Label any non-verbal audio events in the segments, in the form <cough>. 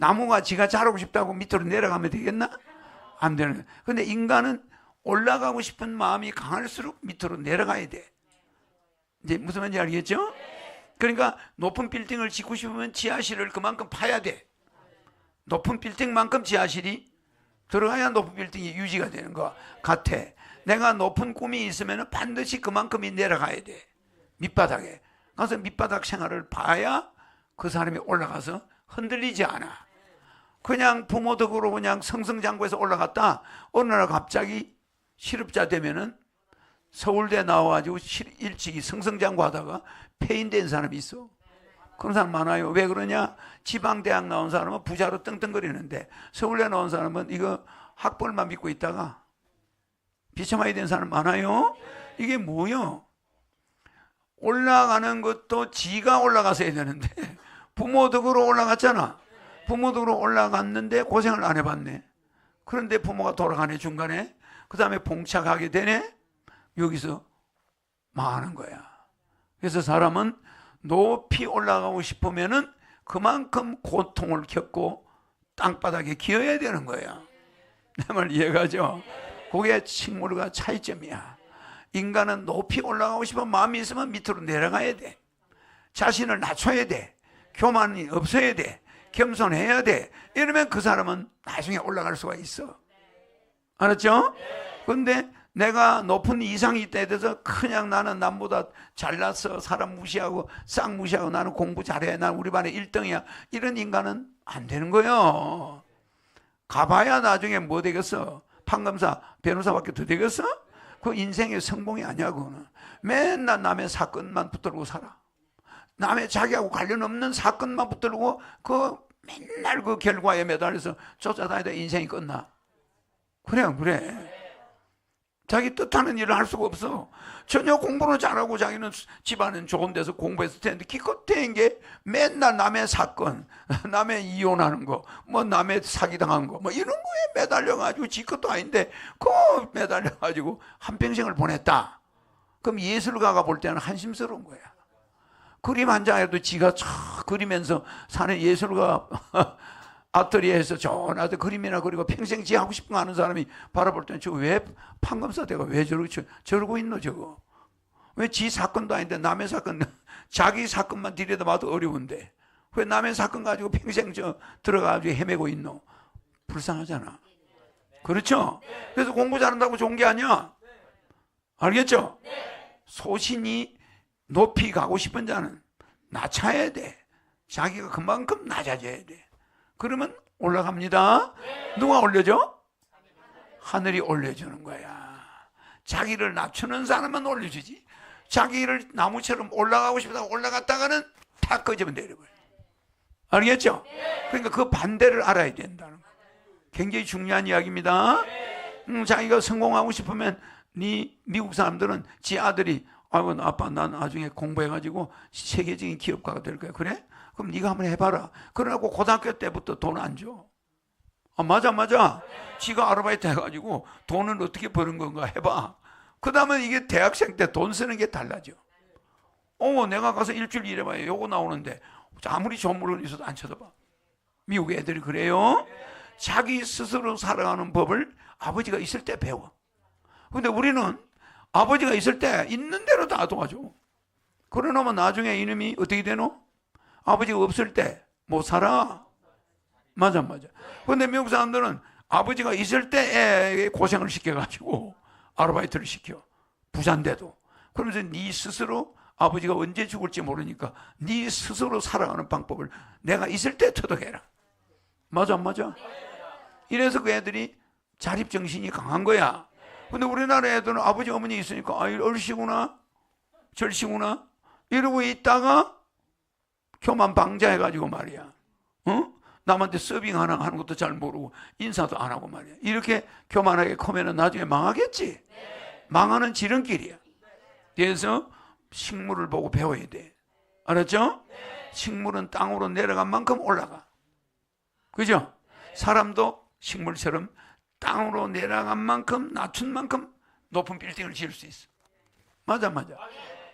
나무가 지가 자라고 싶다고 밑으로 내려가면 되겠나? 안 되는 거야. 근데 인간은 올라가고 싶은 마음이 강할수록 밑으로 내려가야 돼. 이제 무슨 말인지 알겠죠? 그러니까 높은 빌딩을 짓고 싶으면 지하실을 그만큼 파야 돼. 높은 빌딩만큼 지하실이 들어가야 높은 빌딩이 유지가 되는 거 같아. 내가 높은 꿈이 있으면 반드시 그만큼이 내려가야 돼. 밑바닥에. 가서 밑바닥 생활을 봐야 그 사람이 올라가서 흔들리지 않아. 그냥 부모 덕으로 그냥 성성장구에서 올라갔다 어느 날 갑자기 실업자 되면은 서울대 나와가지고 실- 일찍이 성성장구 하다가 폐인된 사람이 있어. 그런 사람 많아요. 왜 그러냐? 지방대학 나온 사람은 부자로 떵떵거리는데 서울대 나온 사람은 이거 학벌만 믿고 있다가 비참하게 된 사람 많아요. 이게 뭐요? 올라가는 것도 지가 올라가서 해야 되는데 <laughs> 부모 덕으로 올라갔잖아. 부모 덕으로 올라갔는데 고생을 안 해봤네. 그런데 부모가 돌아가네 중간에. 그 다음에 봉착하게 되네. 여기서 망하는 거야. 그래서 사람은 높이 올라가고 싶으면은 그만큼 고통을 겪고 땅바닥에 기어야 되는 거야. 내 말 이해가죠? 그게 식물과 차이점이야. 인간은 높이 올라가고 싶은 마음이 있으면 밑으로 내려가야 돼. 자신을 낮춰야 돼. 교만이 없어야 돼. 겸손해야 돼. 이러면 그 사람은 나중에 올라갈 수가 있어. 알았죠? 근데 내가 높은 이상이 있다 해서 그냥 나는 남보다 잘났어. 사람 무시하고 싹 무시하고 나는 공부 잘해. 난 우리 반에 1등이야. 이런 인간은 안 되는 거예요. 가봐야 나중에 뭐 되겠어? 판검사, 변호사밖에 더 되겠어? 그 인생의 성공이 아니야, 그거는. 맨날 남의 사건만 붙들고 살아. 남의 자기하고 관련 없는 사건만 붙들고 그 맨날 그 결과에 매달려서 쫓아다니다 인생이 끝나. 그래, 안 그래. 자기 뜻하는 일을 할 수가 없어. 전혀 공부를 잘하고 자기는 집안은 좋은 데서 공부했을 텐데 기껏해인 게 맨날 남의 사건, <laughs> 남의 이혼하는 거, 뭐 남의 사기당한 거, 뭐 이런 거에 매달려가지고 지 것도 아닌데 그거 매달려가지고 한평생을 보냈다. 그럼 예술가가 볼 때는 한심스러운 거야. 그림 한 장에도 지가 촥 그리면서 사는 예술가 <laughs> 좋은 아트 그림이나 그리고 평생 지 하고 싶은 거 하는 사람이 바라볼 때는 저 왜 판검사 대가? 왜 저러고 저- 저러고 있노 저거? 왜 지 사건도 아닌데 남의 사건 <laughs> 자기 사건만 들여다봐도 어려운데? 왜 남의 사건 가지고 평생 저 들어가지고 헤매고 있노? 불쌍하잖아. 그렇죠? 그래서 공부 잘한다고 좋은 게 아니야. 알겠죠? 소신이 높이 가고 싶은 자는 낮춰야 돼. 자기가 그만큼 낮아져야 돼. 그러면 올라갑니다. 누가 올려줘? 하늘이 올려주는 거야. 자기를 낮추는 사람은 올려주지. 자기를 나무처럼 올라가고 싶다고 올라갔다가는 다 꺼지면 내려버려. 알겠죠? 그러니까 그 반대를 알아야 된다는 거. 굉장히 중요한 이야기입니다. 음, 자기가 성공하고 싶으면 네 미국 사람들은 지 아들이 아이고 아빠 난 나중에 공부해가지고 세계적인 기업가가 될 거야. 그래? 그럼 네가 한번 해봐라. 그러고 고등학교 때부터 돈 안 줘. 아, 맞아 맞아. 지가 아르바이트 해가지고 돈을 어떻게 버는 건가 해봐. 그 다음에 이게 대학생 때 돈 쓰는 게 달라져. 어 내가 가서 일주일 일해봐요 요거 나오는데 아무리 좋은 물건 있어도 안 쳐다봐. 미국 애들이 그래요? 자기 스스로 살아가는 법을 아버지가 있을 때 배워. 근데 우리는 아버지가 있을 때 있는 대로 다 도와줘. 그러나면 나중에 이놈이 어떻게 되노? 아버지가 없을 때 못 살아. 맞아, 맞아. 근데 미국 사람들은 아버지가 있을 때 애에게 고생을 시켜가지고 아르바이트를 시켜. 부자인데도. 그러면서 네 스스로 아버지가 언제 죽을지 모르니까 네 스스로 살아가는 방법을 내가 있을 때 터득해라. 맞아, 안 맞아? 이래서 그 애들이 자립정신이 강한 거야. 근데 우리나라 애들은 아버지 어머니 있으니까 아 얼씨구나. 절씨구나. 이러고 있다가 교만 방자해가지고 말이야. 어? 남한테 서빙 하나 하는 것도 잘 모르고 인사도 안 하고 말이야. 이렇게 교만하게 크면은 나중에 망하겠지? 망하는 지름길이야. 그래서 식물을 보고 배워야 돼. 알았죠? 식물은 땅으로 내려간 만큼 올라가. 그죠? 사람도 식물처럼 땅으로 내려간 만큼 낮춘 만큼 높은 빌딩을 지을 수 있어. 맞아 맞아.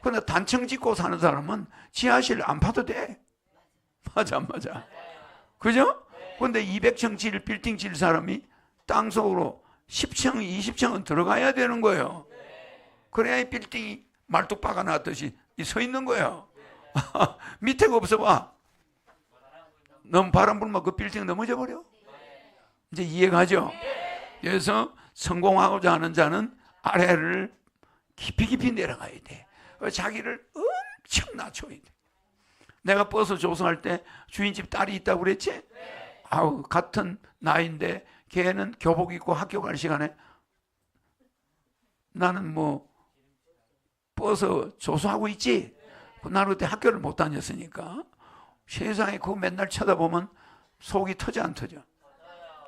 그런데 단층 짓고 사는 사람은 지하실 안 파도 돼. 맞아 맞아. 그죠? 근데 200층 질 빌딩 질 사람이 땅 속으로 10층, 20층은 들어가야 되는 거예요. 그래야 이 빌딩이 말뚝박아 놨듯이 이서 있는 거예요. <laughs> 밑에가 없어 봐. 너무 바람 불면 그 빌딩 넘어져 버려. 이제 이해가죠? 그래서 성공하고자 하는 자는 아래를 깊이 깊이 내려가야 돼. 자기를 엄청 낮춰야 돼. 내가 버스 조성할 때 주인집 딸이 있다고 그랬지? 아우, 같은 나이인데 걔는 교복 입고 학교 갈 시간에 나는 뭐 버스 조수하고 있지? 나는 그때 학교를 못 다녔으니까 세상에 그거 맨날 쳐다보면 속이 터져 안 터져?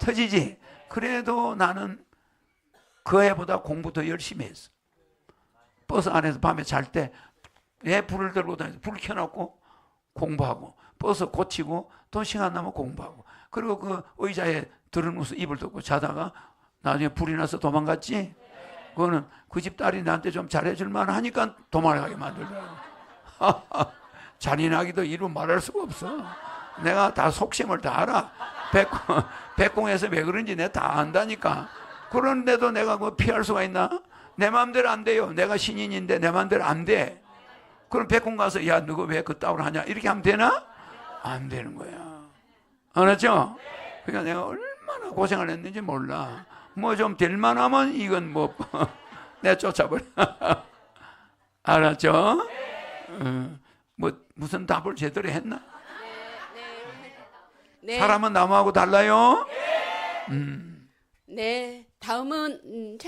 터지지? 그래도 나는 그 애보다 공부 더 열심히 했어. 버스 안에서 밤에 잘 때 왜 불을 들고 다니서 불 켜놓고 공부하고 버스 고치고 또 시간 나면 공부하고. 그리고 그 의자에 들어누워서 이불 덮고 자다가 나중에 불이 나서 도망갔지? 그거는 그 집 딸이 나한테 좀 잘해줄 만 하니까 도망가게 만들더라고. <laughs> 잔인하기도 이루 말할 수가 없어. 내가 다 속심을 다 알아 백공, 백공에서 왜 그런지 내가 다 안다니까 그런데도 내가 뭐 피할 수가 있나 내 마음대로 안 돼요 내가 신인인데 내 마음대로 안 돼 그럼 백공 가서 야 너가 왜 그따위로 하냐 이렇게 하면 되나? 안 되는 거야. 알았죠? 그러니까 내가 얼마나 고생을 했는지 몰라. 뭐 좀 될 만 하면 이건 뭐 <laughs> 내가 쫓아버려. <laughs> 알았죠? 어, 뭐 무슨 답을 제대로 했나? 네. 사람은 나무하고 달라요? 네. 다음은 음, 최